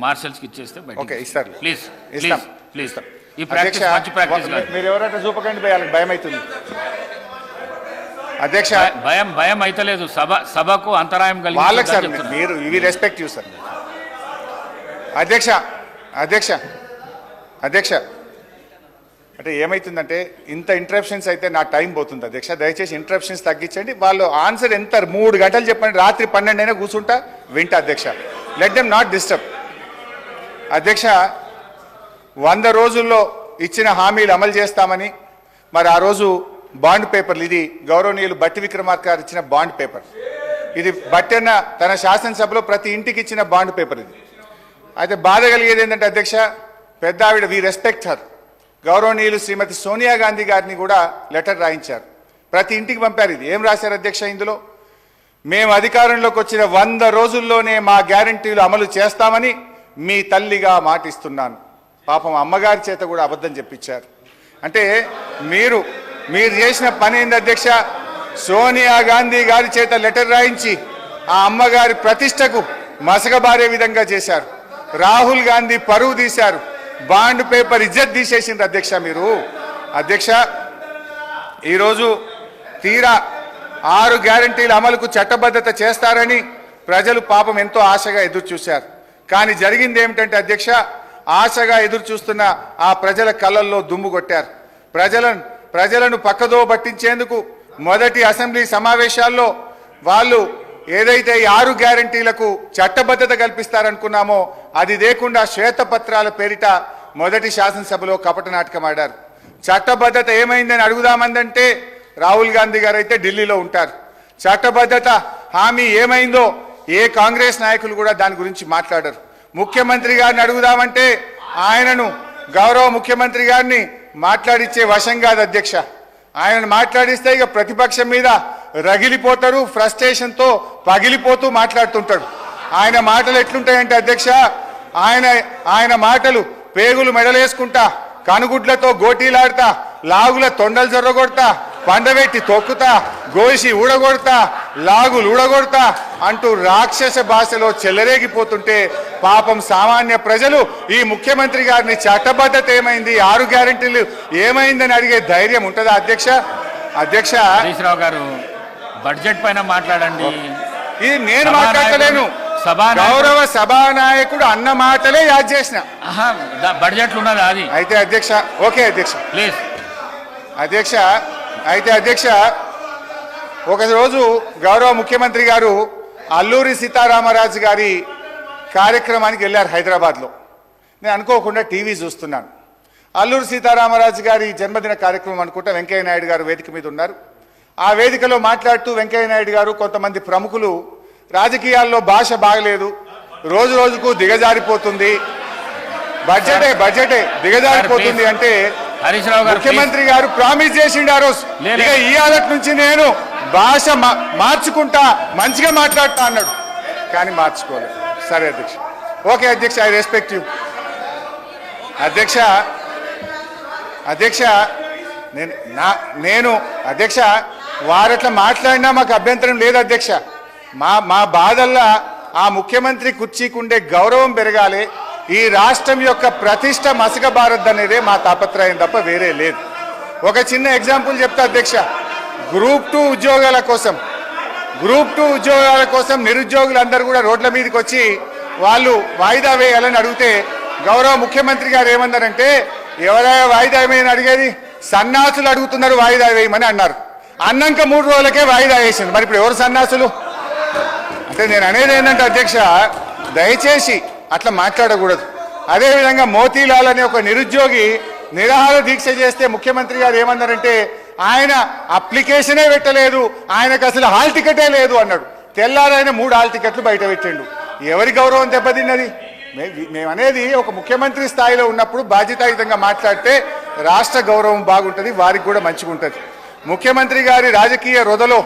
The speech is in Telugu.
మార్షల్స్కి ఇచ్చేస్తే ఓకే ఇస్తారు ప్లీజ్ ప్లీజ్. ఈ ప్రాక్టీస్ మంచి ప్రాక్టీస్ మీరు ఎవరైనా చూపకండి భయ- వాళ్ళకి భయం అవుతుంది అధ్యక్ష భయ- భయం అయితలేదు. సభ సభకు అంతరాయం వాళ్ళకి సార్ కలిగి మీరు ఇవి రెస్పెక్ట్ యూ సార్. అధ్యక్ష అధ్యక్ష అధ్యక్ష. అంటే ఏమైతుందంటే ఇంత ఇంటరప్షన్స్ అయితే నా టైం పోతుంది అధ్యక్ష. దయచేసి ఇంటరప్షన్స్ తగ్గించండి. వాళ్ళు ఆన్సర్ ఎంత మూడు గంటలు చెప్పండి. రాత్రి పన్నెండు అయినా కూర్చుంటా వింటా అధ్యక్ష. లెట్ దెమ్ నాట్ డిస్టర్బ్ అధ్యక్ష వంద రోజుల్లో ఇచ్చిన హామీలు అమలు చేస్తామని మరి ఆ రోజు బాండ్ పేపర్లు ఇది గౌరవనీయులు బట్టి విక్రమార్క గారు ఇచ్చిన బాండ్ పేపర్. ఇది బట్టన్న తన శాసనసభలో ప్రతి ఇంటికి ఇచ్చిన బాండ్ పేపర్ ఇది. అయితే బాధ కలిగేది ఏంటంటే అధ్యక్ష పెద్ద ఆవిడ వి రెస్పెక్ట్ హర్ గౌరవనీయులు శ్రీమతి సోనియా గాంధీ గారిని కూడా లెటర్ రాయించారు. ప్రతి ఇంటికి పంపారు ఇది. ఏం రాశారు అధ్యక్ష ఇందులో? మేము అధికారంలోకి వచ్చిన వంద రోజుల్లోనే మా గ్యారంటీలు అమలు చేస్తామని మీ తల్లిగా మాటిస్తున్నాను. పాపం అమ్మగారి చేత కూడా అబద్ధం చెప్పించారు. అంటే మీరు మీరు చేసిన పని ఏంది అధ్యక్ష? సోనియా గాంధీ గారి చేత లెటర్ రాయించి ఆ అమ్మగారి ప్రతిష్టకు మసకబారే విధంగా చేశారు. రాహుల్ గాంధీ పరువు తీశారు. బాండ్ పేపర్ ఇజ్జత్ తీసేసింది అధ్యక్ష మీరు. అధ్యక్ష ఈరోజు తీరా ఆరు గ్యారంటీల అమలుకు చట్టబద్ధత చేస్తారని ప్రజలు పాపం ఎంతో ఆశగా ఎదురు చూశారు కానీ జరిగింది ఏమిటంటే అధ్యక్ష ఆశగా ఎదురు చూస్తున్న ఆ ప్రజల కళ్ళల్లో దుమ్ము కొట్టారు. ప్రజలను ప్రజలను పక్కదో పట్టించేందుకు మొదటి అసెంబ్లీ సమావేశాల్లో వాళ్ళు ఏదైతే ఈ ఆరు గ్యారంటీలకు చట్టబద్ధత కల్పిస్తారనుకున్నామో అది లేకుండా శ్వేతపత్రాల పేరిట మొదటి శాసనసభలో కపట నాటకం ఆడారు. చట్టబద్ధత ఏమైందని అడుగుదామందంటే రాహుల్ గాంధీ గారు అయితే ఢిల్లీలో ఉంటారు. చట్టబద్ధత హామీ ఏమైందో ఏ కాంగ్రెస్ నాయకులు కూడా దాని గురించి మాట్లాడరు. ముఖ్యమంత్రి గారిని అడుగుదామంటే ఆయనను గౌరవ ముఖ్యమంత్రి గారిని మాట్లాడిచ్చే వశం కాదు అధ్యక్ష. ఆయనను మాట్లాడిస్తే ఇక ప్రతిపక్షం మీద రగిలిపోతారు ఫ్రస్ట్రేషన్తో పగిలిపోతూ మాట్లాడుతుంటాడు ఆయన మాటలు ఎట్లుంటాయంటే అధ్యక్ష ఆయన ఆయన మాటలు పేగులు మెడలేసుకుంటా కనుగుడ్లతో గోటీలాడతా లాగుల తొండలు జొర్రగొడతా పండబెట్టి తొక్కుతా గోసి ఊడగొడతా లాగులు ఊడగొడతా అంటూ రాక్షస భాషలో చెలరేగిపోతుంటే పాపం సామాన్య ప్రజలు ఈ ముఖ్యమంత్రి గారిని చట్టబద్ధత ఏమైంది ఆరు గ్యారెంటీలు ఏమైందని అడిగే ధైర్యం ఉంటుందా అధ్యక్ష? అధ్యక్ష హరీష్ రావు గారు బడ్జెట్ పైన మాట్లాడండి. ఇది నేను మాట్లాడలేను గౌరవ సభానాయకుడు అన్న మాటలే యాద్ చేసిన. బడ్జెట్లు ఉన్నది అది? అయితే అధ్యక్ష ఓకే అధ్యక్ష. ప్లీజ్. అధ్యక్ష అయితే అధ్యక్ష ఒక రోజు గౌరవ ముఖ్యమంత్రి గారు అల్లూరి సీతారామరాజు గారి కార్యక్రమానికి వెళ్ళారు హైదరాబాద్లో. నేను అనుకోకుండా టీవీ చూస్తున్నాను. అల్లూరి సీతారామరాజు గారి జన్మదిన కార్యక్రమం అనుకుంటా వెంకయ్య నాయుడు గారు వేదిక మీద ఉన్నారు. ఆ వేదికలో మాట్లాడుతూ వెంకయ్య నాయుడు గారు కొంతమంది ప్రముఖులు రాజకీయాల్లో భాష బాగలేదు రోజు రోజుకు దిగజారిపోతుంది. బడ్జెటే బడ్జెటే దిగజారిపోతుంది అంటే హరీష్ రావు గారు ముఖ్యమంత్రి గారు ప్రామిస్ చేసిండు ఆ రోజు. ఈ ఆదటి నుంచి నేను భాష మార్చుకుంటా మంచిగా మాట్లాడతా అన్నాడు. కానీ మార్చుకోలేదు. సరే అధ్యక్ష. ఓకే అధ్యక్ష ఐ రెస్పెక్ట్ యూ. అధ్యక్ష అధ్యక్ష నేను నా నేను అధ్యక్ష వారట్లా మాట్లాడినా మాకు అభ్యంతరం లేదు అధ్యక్ష. మా మా బాధల్లా ఆ ముఖ్యమంత్రి కుర్చీకుండే గౌరవం పెరగాలి. ఈ రాష్ట్రం యొక్క ప్రతిష్ట మసకబారద్దనేదే మా తాపత్రయం తప్ప వేరే లేదు. ఒక చిన్న ఎగ్జాంపుల్ చెప్తా అధ్యక్ష. గ్రూప్ టూ ఉద్యోగాల కోసం గ్రూప్ టూ ఉద్యోగాల కోసం నిరుద్యోగులందరూ కూడా రోడ్ల మీదకి వచ్చి వాళ్ళు వాయిదా వేయాలని అడిగితే గౌరవ ముఖ్యమంత్రి గారు ఏమన్నారంటే ఎవరైనా వాయిదా వేయమని అడిగేది? సన్నాసులు అడుగుతున్నారు వాయిదా వేయమని అన్నారు. అన్నాక మూడు రోజులకే వాయిదా వేసింది. మరి ఇప్పుడు ఎవరు సన్నాసులు? అంటే నేను అనేది ఏంటంటే అధ్యక్ష దయచేసి అట్లా మాట్లాడకూడదు. అదేవిధంగా మోతీలాల్ అనే ఒక నిరుద్యోగి నిరాహార దీక్ష చేస్తే ముఖ్యమంత్రి గారు ఏమన్నారంటే ఆయన అప్లికేషనే పెట్టలేదు ఆయనకు అసలు హాల్ టికెటే లేదు అన్నాడు. తెల్లారైన మూడు హాల్ టికెట్లు బయట పెట్టిండు. ఎవరి గౌరవం దెబ్బతిన్నది? మేమనేది ఒక ముఖ్యమంత్రి స్థాయిలో ఉన్నప్పుడు బాధ్యతాయుతంగా మాట్లాడితే రాష్ట్ర గౌరవం బాగుంటుంది వారికి కూడా మంచిగా ఉంటుంది ముఖ్యమంత్రి గారి రాజకీయ రొదలో